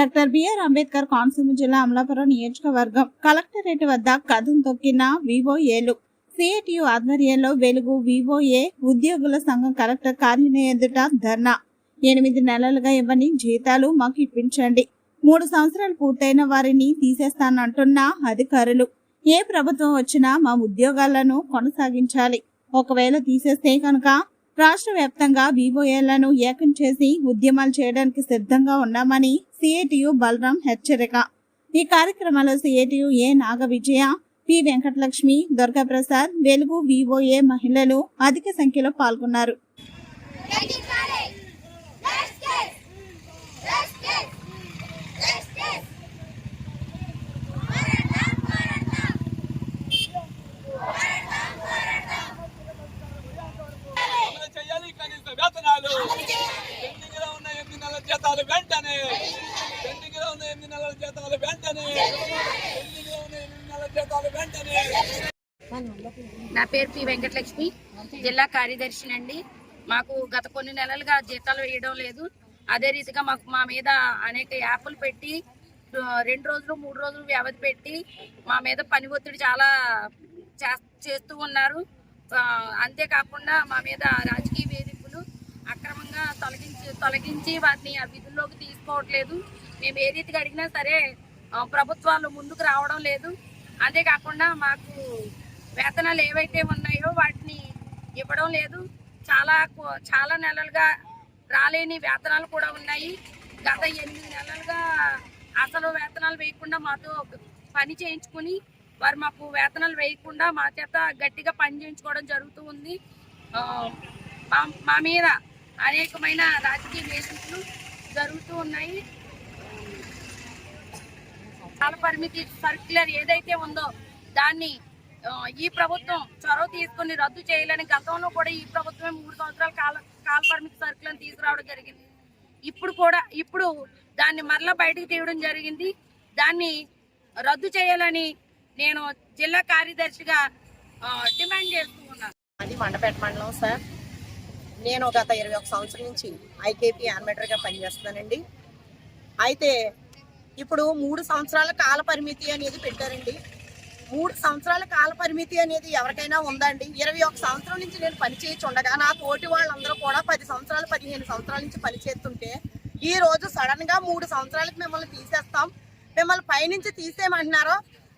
Doctor BR Ambedkar Konaseema జిల్లా అమలాపురం నియోజకవర్గం collectorate వద్ద కథం తొక్కిన వివోఏలు. సిఐటియు ఆధ్వర్యంలో వెలుగు వివోఏ ఉద్యోగుల సంఘం కలెక్టర్ కార్యాలయం ఎదుట ధర్నా. ఎనిమిది నెలలుగా ఇవ్వని జీతాలు మాకు ఇప్పించండి. మూడు సంవత్సరాలు పూర్తయిన వారిని తీసేస్తానంటున్న అధికారులు. ఏ ప్రభుత్వం వచ్చినా మా ఉద్యోగాలను కొనసాగించాలి. ఒకవేళ తీసేస్తే కనుక రాష్ట్ర వ్యాప్తంగా వివోఏలను ఏకం చేసి ఉద్యమాలు చేయడానికి సిద్ధంగా ఉన్నామని సిఐటియు బలరాం హెచ్చరిక. ఈ కార్యక్రమంలో CITU A Naga Vijaya P Venkatalakshmi Durgaprasad Velugu VOA మహిళలు అధిక సంఖ్యలో పాల్గొన్నారు అమలు చేయాలి కనీస వేతనాలు పెండింగ్లో ఉన్న ఎనిమిది నెలల జీతాలు వెంటనే. పెండింగ్లో ఉన్న ఎనిమిది నెలల జీతాలు వెంటనే. పెండింగ్లో ఉన్న ఎనిమిది నెలల జీతాలు వెంటనే. నా పేరు పి వెంకటలక్ష్మి. జిల్లా కార్యదర్శిని అండి. మాకు గత కొన్ని నెలలుగా జీతాలు వేయడం లేదు. అదే రీతిగా మాకు మా మీద అనేక యాప్లు పెట్టి రెండు రోజులు మూడు రోజులు వ్యవధి పెట్టి మా మీద పని ఒత్తిడి చాలా చేస్తూ ఉన్నారు. అంతేకాకుండా మా మీద రాజకీయ అక్రమంగా తొలగించి తొలగించి వాటిని ఆ విధుల్లోకి తీసుకోవట్లేదు. మేము ఏ రీతిగా అడిగినా సరే ప్రభుత్వాలు ముందుకు రావడం లేదు. అంతేకాకుండా మాకు వేతనాలు ఏవైతే ఉన్నాయో వాటిని ఇవ్వడం లేదు. చాలా కో- చాలా నెలలుగా రాలేని వేతనాలు కూడా ఉన్నాయి. గత ఎనిమిది నెలలుగా అసలు వేతనాలు వేయకుండా మాతో పని చేయించుకుని వారు మాకు వేతనాలు వేయకుండా మా చేత గట్టిగా పని చేయించుకోవడం జరుగుతూ ఉంది. మా- మా మీద అనేకమైన రాజకీయ వేధింపులు జరుగుతూ ఉన్నాయి. కాల పరిమితి సర్క్యులర్ ఏదైతే ఉందో దాన్ని ఈ ప్రభుత్వం చొరవ తీసుకుని రద్దు చేయాలని గతంలో కూడా ఈ ప్రభుత్వమే మూడు సంవత్సరాల కాల కాల పరిమితి సర్కులను తీసుకురావడం జరిగింది. ఇప్పుడు కూడా ఇప్పుడు దాన్ని మరలా బయటకు తీయడం జరిగింది. దాన్ని రద్దు చేయాలని నేను జిల్లా కార్యదర్శిగా డిమాండ్ చేస్తూ ఉన్నాను. అది మండపేట మండలం సార్. నేను గత ఇరవై ఒక సంవత్సరం నుంచి ఐకేపీ యానిమేటర్గా పనిచేస్తున్నానండి. అయితే ఇప్పుడు మూడు సంవత్సరాల కాల పరిమితి అనేది పెట్టారండి. మూడు సంవత్సరాల కాల పరిమితి అనేది ఎవరికైనా ఉందండి ఇరవై ఒక సంవత్సరం నుంచి నేను పనిచేయచ్చు ఉండగా నా తోటి వాళ్ళందరూ కూడా పది సంవత్సరాలు పదిహేను సంవత్సరాల నుంచి పనిచేస్తుంటే ఈరోజు ఈ రోజు సడన్గా మూడు సంవత్సరాలకు మిమ్మల్ని తీసేస్తాం. మిమ్మల్ని పైనుంచి తీసేయమంటున్నారో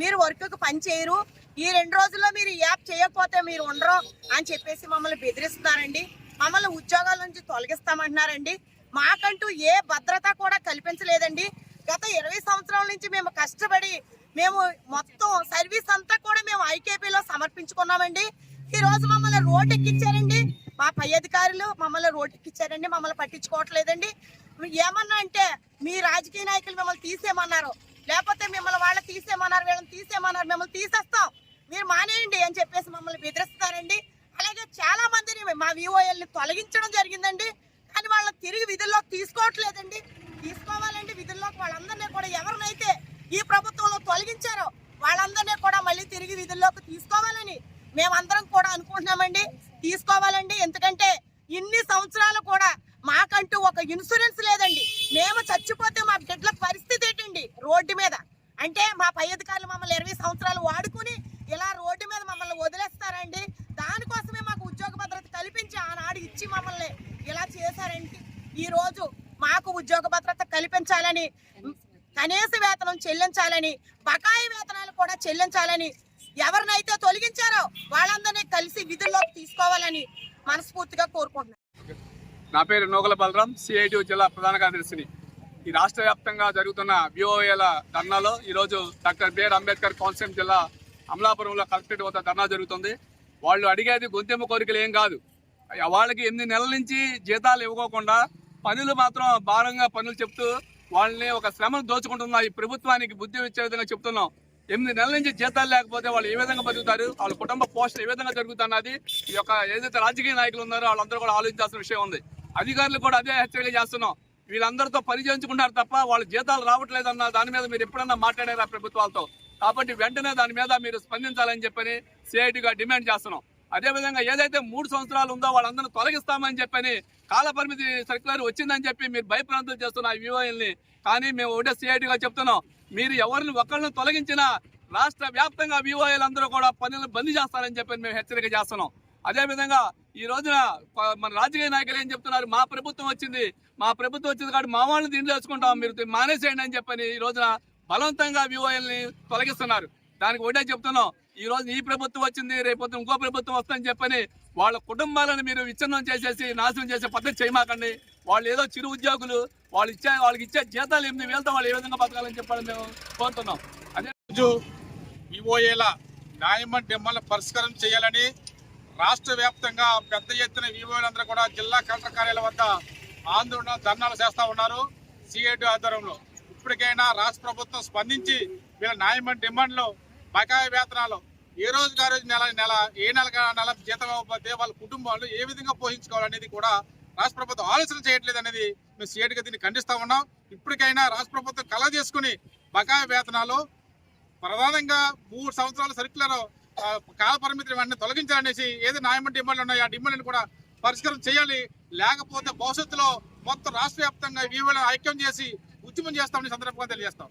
మీరు వర్క్కి పని చేయరు. ఈ రెండు రోజుల్లో మీరు ఈ యాప్ చేయకపోతే మీరు ఉండరు అని చెప్పేసి మమ్మల్ని బెదిరిస్తున్నారండి. మమ్మల్ని ఉద్యోగాల నుంచి తొలగిస్తామంటున్నారండి. మాకంటూ ఏ భద్రత కూడా కల్పించలేదండి. గత ఇరవై సంవత్సరాల నుంచి మేము కష్టపడి మేము మొత్తం సర్వీస్ అంతా కూడా మేము ఐకేపీలో సమర్పించుకున్నామండి. ఈ రోజు మమ్మల్ని రోడ్ ఎక్కించారండి మా పై అధికారులు మమ్మల్ని రోడ్ ఎక్కించారండి మమ్మల్ని పట్టించుకోవట్లేదండి. ఏమన్నా అంటే మీ రాజకీయ నాయకులు మిమ్మల్ని తీసేయమన్నారు. లేకపోతే మిమ్మల్ని వాళ్ళ తీసేయమన్నారు వీళ్ళని తీసేయమన్నారు మిమ్మల్ని తీసేస్తాం. మీరు మానేయండి అని చెప్పేసి మమ్మల్ని బెదిరిస్తారండి అలాగే చాలా మందిని మా విఓఎల్ని తొలగించడం జరిగిందండి. కానీ వాళ్ళని తిరిగి విధుల్లోకి తీసుకోవట్లేదండి. తీసుకోవాలండి విధుల్లోకి. వాళ్ళందరినీ కూడా ఎవరినైతే ఈ ప్రభుత్వంలో తొలగించారో వాళ్ళందరినీ కూడా మళ్ళీ తిరిగి విధుల్లోకి తీసుకోవాలని మేమందరం కూడా అనుకుంటున్నామండి. తీసుకోవాలండి. ఎందుకంటే ఇన్ని సంవత్సరాలు కూడా మాకంటూ ఒక ఇన్సూరెన్స్ లేదండి. మేము చచ్చిపోతే మా బిడ్డల పరిస్థితి ఏంటండి? రోడ్డు మీద. అంటే మా పై అధికారులు మమ్మల్ని ఇరవై సంవత్సరాలు వాడుకుని ఇలా రోడ్డు మీద మమ్మల్ని వదిలేస్తారండి. నుంచి ఆనాడు ఇచ్చి మమ్మల్ని ఇలా చేశారంటే? ఈ రోజు మాకు ఉద్యోగ భద్రత కల్పించాలని కనీస వేతనం చెల్లించాలని బకాయి వేతనాలు కూడా చెల్లించాలని ఎవరినైతే తొలగించారో వాళ్ళందరినీ కలిసి విధుల్లోకి తీసుకోవాలని మనస్ఫూర్తిగా కోరుకుంటున్నాను నా పేరు నోగల బలరాం సిఐటి జిల్లా ప్రధాన కార్యదర్శిని. ఈ రాష్ట్ర వ్యాప్తంగా జరుగుతున్న బిఓఏల ధర్నాలో ఈరోజు డాక్టర్ బిఆర్ అంబేద్కర్ కోనసీమ జిల్లా అమలాపురంలో కలెక్టరేట్ వద్ద ధర్నా జరుగుతుంది. వాళ్ళు అడిగేది గొంతెమ్మ కోరికలు ఏం కాదు. వాళ్ళకి ఎనిమిది నెలల నుంచి జీతాలు ఇవ్వకోకుండా పనులు మాత్రం భారంగా పనులు చెప్తూ వాళ్ళని ఒక శ్రమను దోచుకుంటున్నా ఈ ప్రభుత్వానికి బుద్ధి ఇచ్చే విధంగా చెప్తున్నాం. ఎనిమిది నెలల నుంచి జీతాలు లేకపోతే వాళ్ళు ఏ విధంగా బతుకుతారు? వాళ్ళ కుటుంబ పోషణ ఏ విధంగా జరుగుతున్నది? ఈ యొక్క ఏదైతే రాజకీయ నాయకులు ఉన్నారో వాళ్ళందరూ కూడా ఆలోచించాల్సిన విషయం ఉంది. అధికారులు కూడా అదే హెచ్చరిక చేస్తున్నాం. వీళ్ళందరితో పరిచయించుకుంటారు తప్ప వాళ్ళ జీతాలు రావట్లేదన్న దాని మీద మీరు ఎప్పుడన్నా మాట్లాడారా ప్రభుత్వాలతో? కాబట్టి వెంటనే దాని మీద మీరు స్పందించాలని చెప్పని సిఐటిగా డిమాండ్ చేస్తున్నాం. అదేవిధంగా ఏదైతే మూడు సంవత్సరాలు ఉందో వాళ్ళందరూ తొలగిస్తామని చెప్పని కాలపరిమితి సర్క్యులర్ వచ్చిందని చెప్పి మీరు భయప్రాంతం చేస్తున్న ఈ వివోఎల్ని కానీ మేము ఒకటే సిఐటిగా చెప్తున్నాం. మీరు ఎవరిని ఒకళ్ళని తొలగించినా రాష్ట్ర వ్యాప్తంగా వివోఏలు అందరూ కూడా పనులను బంద్ చేస్తారని చెప్పి మేము హెచ్చరిక చేస్తున్నాం. అదేవిధంగా ఈ రోజున మన రాజకీయ నాయకులు ఏం చెప్తున్నారు? మా ప్రభుత్వం వచ్చింది. మా ప్రభుత్వం వచ్చింది కాబట్టి మా వాళ్ళని దీంట్లో వేసుకుంటాం. మీరు మానేసేయండి అని చెప్పని ఈ రోజున బలవంతంగా వివోఎల్ని తొలగిస్తున్నారు. దానికి ఒకటే చెప్తున్నాం. ఈ రోజు ఈ ప్రభుత్వం వచ్చింది రేపొద్దు ఇంకో ప్రభుత్వం వస్తుందని చెప్పని వాళ్ళ కుటుంబాలను మీరు విచ్ఛిన్నం చేసేసి నాశనం చేసే పద్ధతి చేయమాకండి. వాళ్ళు ఏదో చిరు ఉద్యోగులు వాళ్ళు ఇచ్చే వాళ్ళకి ఇచ్చే జీతాలు ఎనిమిది వేలతో వాళ్ళు ఏ విధంగా బతకాలని చెప్పాలని మేము కోరుతున్నాం. అదే రోజు వివోఏల న్యాయమన్ డిమ్మల పరిష్కారం చేయాలని రాష్ట్ర వ్యాప్తంగా పెద్ద ఎత్తున వివోలందరూ కూడా జిల్లా కలెక్టర్ కార్యాలయం వద్ద ఆందోళన ధర్నాలు చేస్తూ ఉన్నారు సిఐటి ఆధ్వర్యంలో. ఇప్పటికైనా రాష్ట్ర ప్రభుత్వం స్పందించి వీళ్ళ న్యాయమన్ డిమాండ్లో బకాయి వేతనాలు ఏ రోజుకి ఆ రోజు నెల నెల ఏ నెల నెల జీతం ఇవ్వకపోతే వాళ్ళ కుటుంబాలు ఏ విధంగా పోషించుకోవాలనేది కూడా రాష్ట్ర ప్రభుత్వం ఆలోచన చేయట్లేదు అనేది మేము సీఎట్గా దీన్ని ఖండిస్తా ఉన్నాం. ఇప్పటికైనా రాష్ట్ర ప్రభుత్వం కల చేసుకుని బకాయి వేతనాలు ప్రధానంగా మూడు సంవత్సరాల సర్కులర్ కాలపరిమితి కాల వెంటనే తొలగించాలనేసి ఏది న్యాయమైన డిమాండ్లు ఉన్నాయో ఆ డిమాండ్ని కూడా పరిష్కారం చేయాలి. లేకపోతే భవిష్యత్తులో మొత్తం రాష్ట్ర వ్యాప్తంగా ఐక్యం చేసి ఉద్యమం చేస్తామని సందర్భంగా తెలియజేస్తాం.